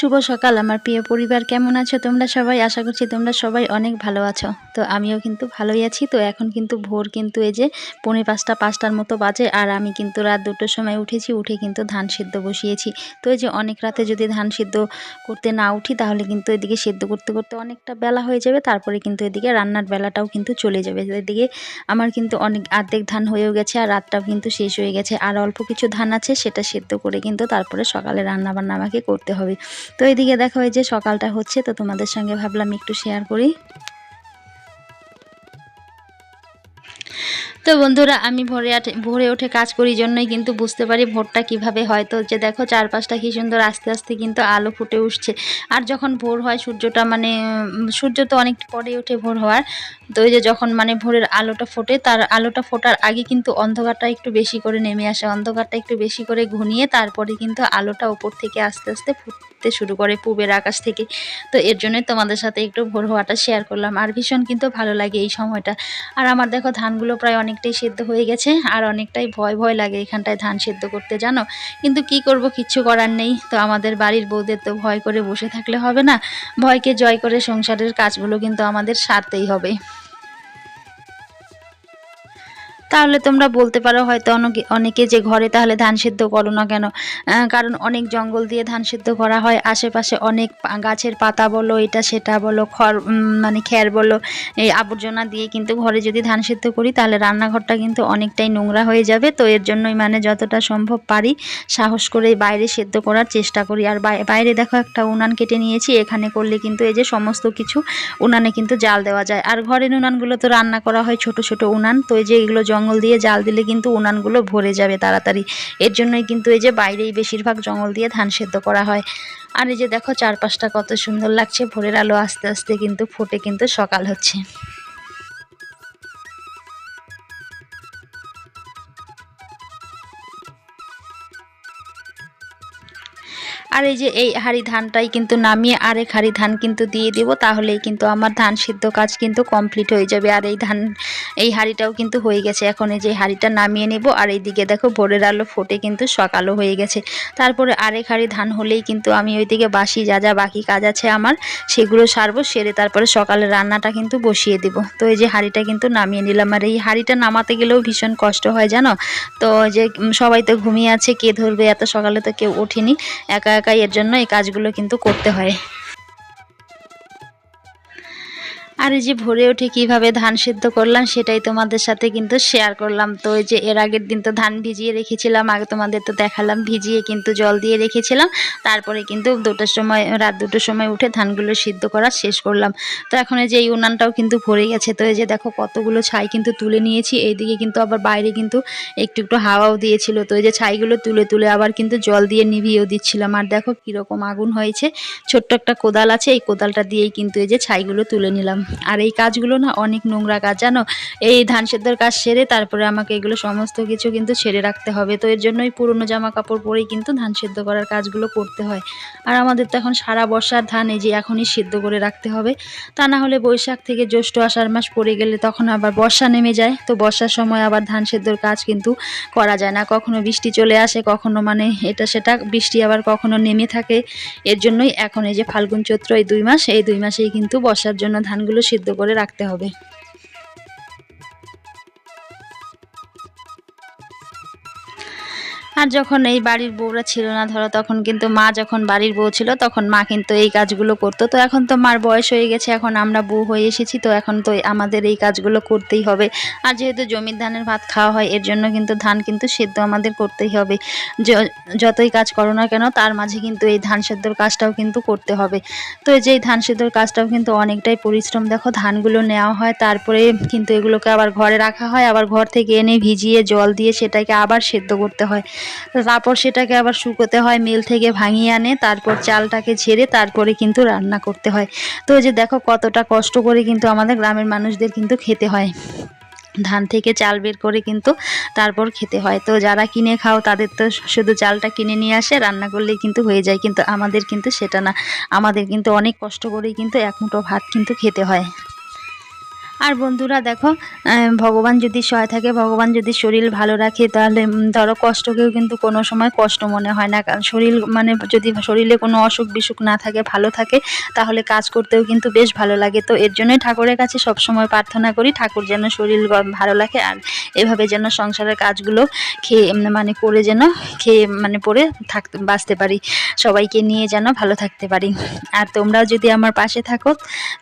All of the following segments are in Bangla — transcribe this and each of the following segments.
শুভ সকাল। আমার প্রিয় পরিবার, কেমন আছো তোমরা সবাই? আশা করছি তোমরা সবাই অনেক ভালো আছো। তো আমিও কিন্তু ভালোই আছি। তো এখন কিন্তু ভোর কিন্তু এই যে পৌনে পাঁচটা, পাঁচটার মতো বাজে আর আমি কিন্তু রাত দুটোর সময় উঠেছি, উঠে কিন্তু ধান সিদ্ধ বসিয়েছি। তো এই যে অনেক রাতে যদি ধান সিদ্ধ করতে না উঠি তাহলে কিন্তু এদিকে সিদ্ধ করতে করতে অনেকটা বেলা হয়ে যাবে। তারপরে কিন্তু এদিকে রান্নার বেলাটাও কিন্তু চলে যাবে। এদিকে আমার কিন্তু অনেক অর্ধেক ধান হয়েও গেছে আর রাতটাও কিন্তু শেষ হয়ে গেছে। আর অল্প কিছু ধান আছে সেটা সিদ্ধ করে কিন্তু তারপরে সকালে রান্না বান্না আমাকে করতে হবে। তো এদিকে দেখো, এই যে সকালটা হচ্ছে, তো তোমাদের সঙ্গে ভাবলাম একটু শেয়ার করি। তো বন্ধুরা, আমি ভোরে ভোরে উঠে কাজ করি জন্যই কিন্তু বুঝতে পারি ভোরটা কীভাবে হয়। তো যে দেখো, চারপাশটা কি সুন্দর, আস্তে আস্তে কিন্তু আলো ফুটে উঠছে। আর যখন ভোর হয়, সূর্যটা মানে সূর্য তো অনেক পরে ওঠে ভোর হওয়ার। তো ওই যে যখন মানে ভোরের আলোটা ফোটে, তার আলোটা ফোটার আগে কিন্তু অন্ধকারটা একটু বেশি করে নেমে আসে। অন্ধকারটা একটু বেশি করে ঘুনিয়ে তারপরে কিন্তু আলোটা ওপর থেকে আস্তে আস্তে ফুটতে শুরু করে পূবের আকাশ থেকে। তো এর জন্যই তোমাদের সাথে একটু ভোর হওয়াটা শেয়ার করলাম। আর ভীষণ কিন্তু ভালো লাগে এই সময়টা। আর আমার দেখো, ধানগুলো প্রায় অনেকটাই সেদ্ধ হয়ে গেছে, আর অনেকটাই ভয় ভয় লাগে এখানটায় ধান সেদ্ধ করতে, জানো? কিন্তু কি করব, কিচ্ছু করার নেই। তো আমাদের বাড়ির বউদের তো ভয় করে বসে থাকলে হবে না। ভয়কে জয় করে সংসারের কাজগুলো কিন্তু আমাদের সারতেই হবে। তাহলে তোমরা বলতে পারো হয়তো অনেকে অনেকে যে ঘরে তাহলে ধান সিদ্ধ করো না কেন? কারণ অনেক জঙ্গল দিয়ে ধান সিদ্ধ করা হয়। আশেপাশে অনেক গাছের পাতা বলো, এটা সেটা বলো, খড় মানে খ্যার বলো, এই আবর্জনা দিয়ে কিন্তু ঘরে যদি ধান সিদ্ধ করি, তাহলে রান্নাঘরটা কিন্তু অনেকটাই নোংরা হয়ে যাবে। তো এর জন্যই মানে যতটা সম্ভব পারি, সাহস করে বাইরে সেদ্ধ করার চেষ্টা করি। আর বাই- বাইরে দেখো একটা উনান কেটে নিয়েছি। এখানে করলে কিন্তু এই যে সমস্ত কিছু উনানে কিন্তু জাল দেওয়া যায়। আর ঘরের উনানগুলো তো রান্না করা হয় ছোট ছোট উনান। তো এই যে এগুলো জঙ্গল দিয়ে জাল দিলে কিন্তু উনানগুলো ভরে যাবে তাড়াতাড়ি। এর জন্যই কিন্তু এই যে বাইরেই বেশিরভাগ জঙ্গল দিয়ে ধান সেদ্ধ করা হয়। আর এই যে দেখো চারপাশটা কত সুন্দর লাগছে, ভোরের আলো আস্তে আস্তে কিন্তু ফুটে কিন্তু সকাল হচ্ছে। আর এই যে এই হাঁড়ি ধানটাই কিন্তু নামিয়ে আরেক হাঁড়ি ধান কিন্তু দিয়ে দেবো, তাহলেই কিন্তু আমার ধান সিদ্ধ কাজ কিন্তু কমপ্লিট হয়ে যাবে। আর এই ধান এই হাঁড়িটাও কিন্তু হয়ে গেছে। এখন এই যে হাঁড়িটা নামিয়ে নেব আর এইদিকে দেখো ভোরের আলো ফোটে কিন্তু সকালও হয়ে গেছে। তারপরে আরেক হাঁড়ি ধান হলেই কিন্তু আমি ওইদিকে বাসি, যা যা বাকি কাজ আছে আমার সেগুলো সারবো, সেরে তারপরে সকালে রান্নাটা কিন্তু বসিয়ে দেব। তো এই যে হাঁড়িটা কিন্তু নামিয়ে নিলাম। আর এই হাঁড়িটা নামাতে গেলেও ভীষণ কষ্ট হয় জানো? তো যে সবাই তো ঘুমিয়ে আছে, কে ধরবে? এত সকালে তো কেউ ওঠেনি। একা একাই এর জন্য এই কাজগুলো কিন্তু করতে হয়। আর এই যে ভোরে উঠে কীভাবে ধান সিদ্ধ করলাম সেটাই তোমাদের সাথে কিন্তু শেয়ার করলাম। তো এই যে এর আগের দিন তো ধান ভিজিয়ে রেখেছিলাম, আগে তোমাদের তো দেখালাম, ভিজিয়ে কিন্তু জল দিয়ে রেখেছিলাম। তারপরে কিন্তু দুটোর সময়, রাত দুটোর সময় উঠে ধানগুলো সিদ্ধ করা শেষ করলাম। তো এখন এই যে এই উনানটাও কিন্তু ভরে গেছে। তো এই যে দেখো কতগুলো ছাই কিন্তু তুলে নিয়েছি। এইদিকে কিন্তু আবার বাইরে কিন্তু একটু একটু হাওয়াও দিয়েছিল। তো এই যে ছাইগুলো তুলে তুলে আবার কিন্তু জল দিয়ে নিভিয়েও দিচ্ছিলাম। আর দেখো কীরকম আগুন হয়েছে। ছোট্ট একটা কোদাল আছে। এই কোদালটা দিয়েই কিন্তু এই যে ছাইগুলো তুলে নিলাম। আর এই কাজগুলো না অনেক নোংরা কাজ, জানো? এই ধান সেদ্ধর কাজ সেরে তারপরে আমাকে এগুলো সমস্ত কিছু কিন্তু ছেড়ে রাখতে হবে। তো এর জন্যই পুরনো জামা কাপড় পরেই কিন্তু ধান সেদ্ধ করার কাজগুলো করতে হয়। আর আমাদের তো এখন সারা বর্ষার ধান এই যে এখনই সিদ্ধ করে রাখতে হবে। তা না হলে বৈশাখ থেকে জ্যৈষ্ঠ আষাঢ় মাস পড়ে গেলে তখন আবার বর্ষা নেমে যায়। তো বর্ষার সময় আবার ধান সেদ্ধর কাজ কিন্তু করা যায় না। কখনো বৃষ্টি চলে আসে, কখনো মানে এটা সেটা, বৃষ্টি আবার কখনো নেমে থাকে। এর জন্যই এখন এই যে ফাল্গুন চৈত্র এই দুই মাস, এই দুই মাসেই কিন্তু বর্ষার জন্য ধানগুলো সিদ্ধ করে রাখতে হবে। আর যখন এই বাড়ির বউরা ছিল না, ধরো, তখন কিন্তু মা যখন বাড়ির বউ ছিল, তখন মা কিন্তু এই কাজগুলো করতো। তো এখন তো মার বয়স হয়ে গেছে, এখন আমরা বউ হয়ে এসেছি, তো এখন তো আমাদের এই কাজগুলো করতেই হবে। আর যেহেতু জমির ধানের ভাত খাওয়া হয়, এর জন্য কিন্তু ধান কিন্তু সেদ্ধ আমাদের করতেই হবে। যতই কাজ করো না কেন, তার মাঝে কিন্তু এই ধান সেদ্ধর কাজটাও কিন্তু করতে হবে। তো এই যে ধান সেদ্ধর কাজটাও কিন্তু অনেকটাই পরিশ্রম, দেখো, ধানগুলো নেওয়া হয়, তারপরে কিন্তু এগুলোকে আবার ঘরে রাখা হয়, আবার ঘর থেকে এনে ভিজিয়ে জল দিয়ে সেটাকে আবার সেদ্ধ করতে হয়। তারপর সেটাকে আবার শুকোতে হয়, মিল থেকে ভাঙিয়ে আনে, তারপর চালটাকে ঝেড়ে তারপরে কিন্তু রান্না করতে হয়। তো যে দেখো কতটা কষ্ট করে কিন্তু আমাদের গ্রামের মানুষদের কিন্তু খেতে হয়। ধান থেকে চাল বের করে কিন্তু তারপর খেতে হয়। তো যারা কিনে খাও, তাদের তো শুধু চালটা কিনে নিয়ে আসে, রান্না করলেই কিন্তু হয়ে যায়, কিন্তু আমাদের কিন্তু সেটা না। আমাদের কিন্তু অনেক কষ্ট করেই কিন্তু এক মুঠো ভাত কিন্তু খেতে হয়। আর বন্ধুরা দেখো ভগবান যদি সহায় থাকে, ভগবান যদি শরীর ভালো রাখে, তাহলে ধরো কষ্টকেও কিন্তু কোনো সময় কষ্ট মনে হয় না। কারণ শরীর মানে যদি শরীরে কোনো অসুখ বিসুখ না থাকে, ভালো থাকে, তাহলে কাজ করতেও কিন্তু বেশ ভালো লাগে। তো এর জন্যই ঠাকুরের কাছে সব সময় প্রার্থনা করি, ঠাকুর যেন শরীর ভালো রাখে আর এভাবে যেন সংসারের কাজগুলো খেয়ে মানে করে যেন খেয়ে মানে পরে থাকতে, বাঁচতে পারি। সবাইকে নিয়ে যেন ভালো থাকতে পারি। আর তোমরাও যদি আমার পাশে থাকো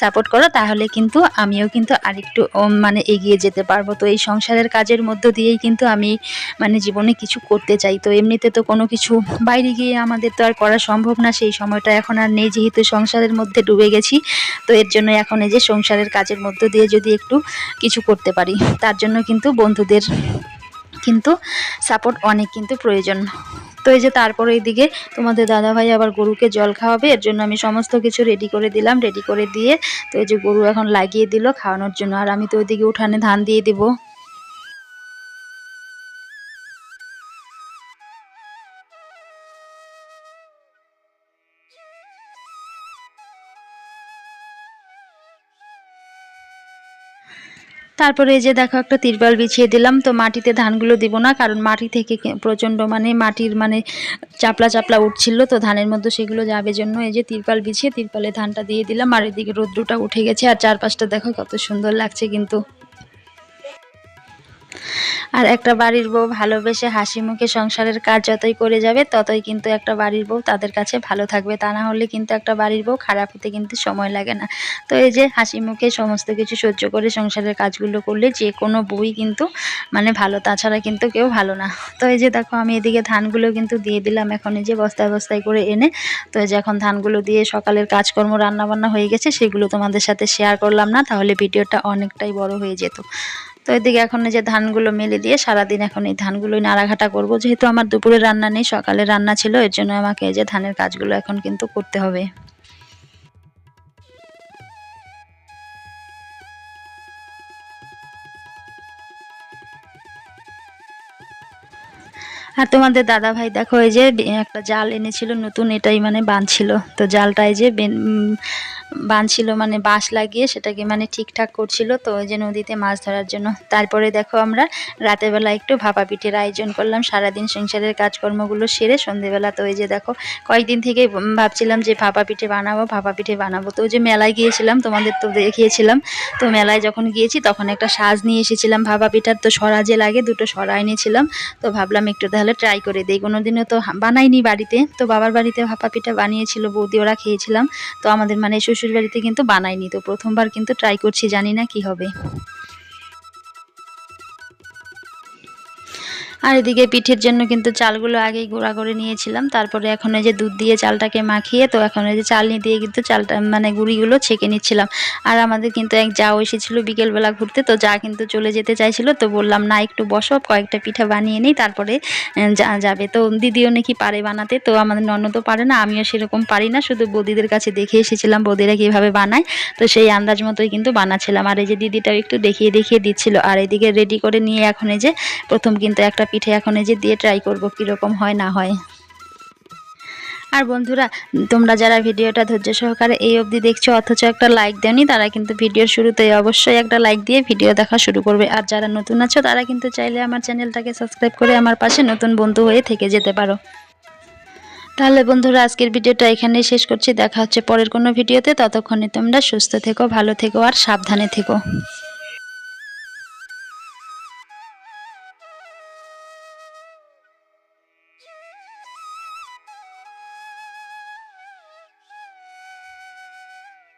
সাপোর্ট করো, তাহলে কিন্তু আমিও কিন্তু আরেকটু উম, মানে এগিয়ে যেতে পারব। তো এই সংসারের কাজের মধ্য দিয়েই কিন্তু আমি মানে জীবনে কিছু করতে চাই। তো এমনিতে তো কোনো কিছু বাইরে গিয়ে আমাদের তো আর করা সম্ভব না। সেই সময়টা এখন আর নেই যেহেতু সংসারের মধ্যে ডুবে গেছি। তো এর জন্য এখন এই যে সংসারের কাজের মধ্য দিয়ে যদি একটু কিছু করতে পারি তার জন্য কিন্তু বন্ধুদের কিন্তু সাপোর্ট অনেক কিন্তু প্রয়োজন। তো এই যে তারপরে এইদিকে তোমাদের দাদাভাই আবার গরুকে জল খাওয়াবে, এর জন্য আমি সমস্ত কিছু রেডি করে দিলাম রেডি করে দিয়ে তো এই যে গরু এখন লাগিয়ে দিল খাওয়ানোর জন্য। আর আমি তো ওইদিকে উঠানে ধান দিয়ে দিব। তারপরে এই যে দেখো একটা তিরপাল বিছিয়ে দিলাম, তো মাটিতে ধানগুলো দিব না, কারণ মাটি থেকে প্রচণ্ড মানে মাটির মানে চাপলা চাপলা উঠছিল, তো ধানের মধ্যে সেগুলো যাবে জন্য এই যে তিরপাল বিছিয়ে তিরপালে ধানটা দিয়ে দিলাম, আর এদিকে রৌদ্রটা উঠে গেছে, আর চারপাশটা দেখো কত সুন্দর লাগছে কিন্তু। আর একটা বাড়ির বউ ভালোবেসে হাসি মুখে সংসারের কাজ যতই করে যাবে, ততই কিন্তু একটা বাড়ির বউ তাদের কাছে ভালো থাকবে। তা না হলে কিন্তু একটা বাড়ির বউ খারাপ হতে কিন্তু সময় লাগে না। তো এই যে হাসি মুখে সমস্ত কিছু সহ্য করে সংসারের কাজগুলো করলে যে কোনো বই কিন্তু মানে ভালো, তাছাড়া কিন্তু কেউ ভালো না। তো এই যে দেখো আমি এদিকে ধানগুলো কিন্তু দিয়ে দিলাম, এখন এই যে বস্তায় বস্তায় করে এনে, তো এই যে এখন ধানগুলো দিয়ে সকালের কাজকর্ম রান্না বান্না হয়ে গেছে, সেগুলো তোমাদের সাথে শেয়ার করলাম না, তাহলে ভিডিওটা অনেকটাই বড় হয়ে যেত। তো এদিকে এখন যে ধানগুলো মেলে দিয়ে সারাদিন এখন এই ধানগুলোই নাড়াঘাটা করব। যেহেতু আমার দুপুরে রান্না নেই, সকালে রান্না ছিল, এর জন্য আমাকে এই যে ধানের কাজগুলো এখন কিন্তু করতে হবে। আর তোমাদের দাদা ভাই দেখো, এই যে একটা জাল এনেছিল নতুন, এটাই মানে বাঁধছিল তো জালটাই যে বাঁধছিল মানে বাঁশ লাগিয়ে সেটাকে মানে ঠিকঠাক করছিল। তো ওই যে নদীতে মাছ ধরার জন্য। তারপরে দেখো আমরা রাতের বেলা একটু ভাপা পিঠের আয়োজন করলাম। সারাদিন সংসারের কাজকর্মগুলো সেরে সন্ধেবেলা তো ওই যে দেখো, কয়েকদিন থেকে ভাবছিলাম যে ভাপা পিঠে বানাবো, ভাপা পিঠে বানাবো। তো ওই যে মেলায় গিয়েছিলাম, তোমাদের তো দেখিয়েছিলাম। তো মেলায় যখন গিয়েছি তখন একটা সাজ নিয়ে এসেছিলাম ভাপা পিঠার। তো সরা যে লাগে দুটো সরা এনেছিলাম। তো ভাবলাম একটু তাহলে ট্রাই করে দিই। কোনোদিনও তো বানাইনি বাড়িতে। তো বাবার বাড়িতে ভাপা পিঠা বানিয়েছিল বৌদি, ওরা খেয়েছিলাম। তো আমাদের মানে শ্বশুর বাড়িতে কিন্তু বানাইনি তো প্রথমবার কিন্তু ট্রাই করছি জানি না কি হবে। আর এদিকে পিঠের জন্য কিন্তু চালগুলো আগেই গুঁড়া করে নিয়েছিলাম। তারপরে এখন এই যে দুধ দিয়ে চালটাকে মাখিয়ে, তো এখন এই যে চালনি দিয়ে কিন্তু চালটা মানে গুঁড়িগুলো ছেঁকে নিচ্ছিলাম। আর আমাদের কিন্তু এক যাও এসেছিল বিকেলবেলা ঘুরতে, তো যা কিন্তু চলে যেতে চাইছিল, তো বললাম, না, একটু বসো, কয়েকটা পিঠা বানিয়ে নিই, তারপরে যাবে। তো দিদিও নাকি পারে বানাতে, তো আমাদের ননদও পারে না, আমিও সেরকম পারি না, শুধু বৌদিদের কাছে দেখে এসেছিলাম, বৌদিরা কীভাবে বানায়। তো সেই আন্দাজ মতোই কিন্তু বানাচ্ছিলাম। আর এই যে দিদিটাও একটু দেখিয়ে দেখিয়ে দিচ্ছিল, আর এদিকে রেডি করে নিয়ে এখন এই যে প্রথম কিন্তু একটা পিঠে এখন এই যে দিয়ে ট্রাই করব কীরকম হয় না হয়। আর বন্ধুরা, তোমরা যারা ভিডিওটা ধৈর্য সহকারে এই অবধি দেখছ, অথচ একটা লাইক দেওনি, তারা কিন্তু ভিডিওর শুরুতে অবশ্যই একটা লাইক দিয়ে ভিডিও দেখা শুরু করবে। আর যারা নতুন আছো, তারা কিন্তু চাইলে আমার চ্যানেলটাকে সাবস্ক্রাইব করে আমার পাশে নতুন বন্ধু হয়ে থেকে যেতে পারো। তাহলে বন্ধুরা, আজকের ভিডিওটা এখানেই শেষ করছি। দেখা হচ্ছে পরের কোনো ভিডিওতে। ততক্ষণে তোমরা সুস্থ থেকো, ভালো থেকো, আর সাবধানে থেকো।